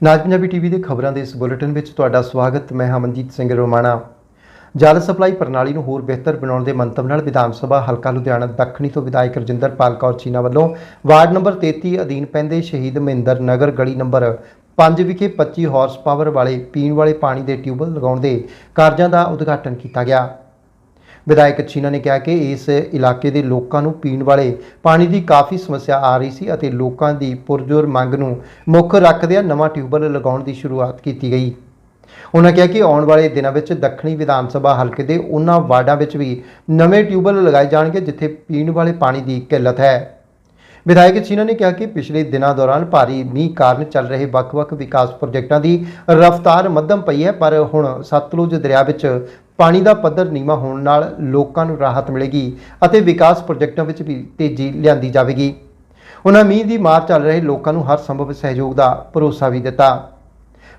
ਨਾਜ Punjabi TV ਦੇ ਖਬਰਾਂ ਦੇ ਇਸ ਬੁਲੇਟਿਨ ਵਿੱਚ ਤੁਹਾਡਾ ਸਵਾਗਤ, ਮੈਂ ਹਮਨਜੀਤ ਸਿੰਘ ਰੋਮਾਣਾ। ਜਲ ਸਪਲਾਈ ਪ੍ਰਣਾਲੀ ਨੂੰ ਹੋਰ ਬਿਹਤਰ ਬਣਾਉਣ ਦੇ ਮੰਤਵ ਨਾਲ ਵਿਧਾਨ ਸਭਾ ਹਲਕਾ ਲੁਧਿਆਣਾ ਦੱਖਣੀ ਤੋਂ ਵਿਧਾਇਕ ਰਜਿੰਦਰਪਾਲ ਕੌਰ ਚੀਨਾ ਵੱਲੋਂ ਵਾਰਡ ਨੰਬਰ 33 ਅਧੀਨ ਪੈਂਦੇ ਸ਼ਹੀਦ ਮਹਿੰਦਰ ਨਗਰ ਗਲੀ ਨੰਬਰ 5 ਵਿਖੇ 25 ਹਾਰਸ ਪਾਵਰ ਵਾਲੇ ਪੀਣ ਵਾਲੇ ਪਾਣੀ ਦੇ ਟਿਊਬਲ ਲਗਾਉਣ ਦੇ ਕਾਰਜਾਂ ਦਾ ਉਦਘਾਟਨ ਕੀਤਾ ਗਿਆ। ਵਿਧਾਇਕ ਚੀਨਾ ਨੇ ਕਿਹਾ ਕਿ ਇਸ ਇਲਾਕੇ ਦੇ ਲੋਕਾਂ ਨੂੰ ਪੀਣ ਵਾਲੇ ਪਾਣੀ ਦੀ ਕਾਫੀ ਸਮੱਸਿਆ ਆ ਰਹੀ ਸੀ ਅਤੇ ਲੋਕਾਂ ਦੀ ਪੁਰਜੋਰ ਮੰਗ ਨੂੰ ਮੁੱਖ ਰੱਖਦਿਆਂ ਨਵਾਂ ਟਿਊਬਵੈੱਲ ਲਗਾਉਣ ਦੀ ਸ਼ੁਰੂਆਤ ਕੀਤੀ ਗਈ। ਉਹਨਾਂ ਕਿਹਾ ਕਿ ਆਉਣ ਵਾਲੇ ਦਿਨਾਂ ਵਿੱਚ ਦੱਖਣੀ ਵਿਧਾਨ ਸਭਾ ਹਲਕੇ ਦੇ ਉਹਨਾਂ ਵਾਰਡਾਂ ਵਿੱਚ ਵੀ ਨਵੇਂ ਟਿਊਬਲ ਲਗਾਏ ਜਾਣਗੇ ਜਿੱਥੇ ਪੀਣ ਵਾਲੇ ਪਾਣੀ ਦੀ ਕਿੱਲਤ ਹੈ। ਵਿਧਾਇਕ ਚੀਨਾ ਨੇ ਕਿਹਾ ਕਿ ਪਿਛਲੇ ਦਿਨਾਂ ਦੌਰਾਨ ਭਾਰੀ ਮੀਂਹ ਕਾਰਨ ਚੱਲ ਰਹੇ ਵੱਖ-ਵੱਖ ਵਿਕਾਸ ਪ੍ਰੋਜੈਕਟਾਂ ਦੀ ਰਫ਼ਤਾਰ ਮੱਧਮ ਪਈ ਹੈ, ਪਰ ਹੁਣ ਸਤਲੁਜ ਦਰਿਆ ਵਿੱਚ ਪਾਣੀ ਦਾ ਪੱਧਰ ਨੀਵਾਂ ਹੋਣ ਨਾਲ ਲੋਕਾਂ ਨੂੰ ਰਾਹਤ ਮਿਲੇਗੀ ਅਤੇ ਵਿਕਾਸ ਪ੍ਰੋਜੈਕਟਾਂ ਵਿੱਚ ਵੀ ਤੇਜ਼ੀ ਲਿਆਂਦੀ ਜਾਵੇਗੀ। ਉਹਨਾਂ ਮੀਂਹ ਦੀ ਮਾਰ ਚੱਲ ਰਹੇ ਲੋਕਾਂ ਨੂੰ ਹਰ ਸੰਭਵ ਸਹਿਯੋਗ ਦਾ ਭਰੋਸਾ ਵੀ ਦਿੱਤਾ।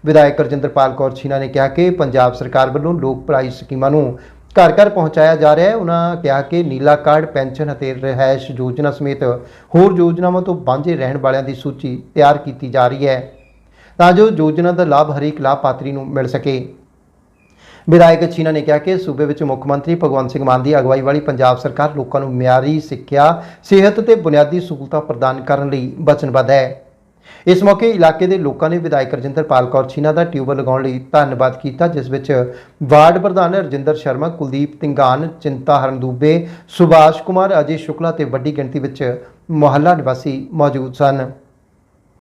ਵਿਧਾਇਕ ਰਜਿੰਦਰਪਾਲ ਕੌਰ ਛੀਨਾ ਨੇ ਕਿਹਾ ਕਿ ਪੰਜਾਬ ਸਰਕਾਰ ਵੱਲੋਂ ਲੋਕ ਭਲਾਈ ਸਕੀਮਾਂ ਨੂੰ ਘਰ ਘਰ ਪਹੁੰਚਾਇਆ ਜਾ ਰਿਹਾ ਹੈ। ਉਹਨਾਂ ਕਿਹਾ ਕਿ ਨੀਲਾ ਕਾਰਡ, ਪੈਨਸ਼ਨ ਅਤੇ ਰਿਹਾਇਸ਼ ਯੋਜਨਾ ਸਮੇਤ ਹੋਰ ਯੋਜਨਾਵਾਂ ਤੋਂ ਵਾਂਝੇ ਰਹਿਣ ਵਾਲਿਆਂ ਦੀ ਸੂਚੀ ਤਿਆਰ ਕੀਤੀ ਜਾ ਰਹੀ ਹੈ ਤਾਂ ਜੋ ਯੋਜਨਾ ਦਾ ਲਾਭ ਹਰੇਕ ਲਾਭਪਾਤਰੀ ਨੂੰ ਮਿਲ ਸਕੇ। ਵਿਧਾਇਕ ਛੀਨਾ ਨੇ ਕਿਹਾ ਕਿ ਸੂਬੇ ਵਿੱਚ ਮੁੱਖ ਮੰਤਰੀ ਭਗਵੰਤ ਸਿੰਘ ਮਾਨ ਦੀ ਅਗਵਾਈ ਵਾਲੀ ਪੰਜਾਬ ਸਰਕਾਰ ਲੋਕਾਂ ਨੂੰ ਮਿਆਰੀ ਸਿੱਖਿਆ, ਸਿਹਤ ਤੇ ਬੁਨਿਆਦੀ ਸਹੂਲਤਾਂ ਪ੍ਰਦਾਨ ਕਰਨ ਲਈ ਵਚਨਬੱਧ ਹੈ। ਇਸ ਮੌਕੇ ਇਲਾਕੇ ਦੇ ਲੋਕਾਂ ਨੇ ਵਿਧਾਇਕ ਰਜਿੰਦਰਪਾਲ ਕੌਰ ਛੀਨਾ ਦਾ ਟਿਊਬਲ ਲਗਾਉਣ ਲਈ ਧੰਨਵਾਦ ਕੀਤਾ, ਜਿਸ ਵਿੱਚ ਵਾਰਡ ਪ੍ਰਧਾਨ ਰਜਿੰਦਰ ਸ਼ਰਮਾ, ਕੁਲਦੀਪ ਤਿੰਗਾਨ ਚਿੰਤਾ ਹਰਨ ਦੂਬੇ, ਸੁਭਾਸ਼ ਕੁਮਾਰ, ਅਜੇ ਸ਼ੁਕਲਾ ਤੇ ਵੱਡੀ ਗਿਣਤੀ ਵਿੱਚ ਮੁਹੱਲਾ ਨਿਵਾਸੀ ਮੌਜੂਦ ਸਨ।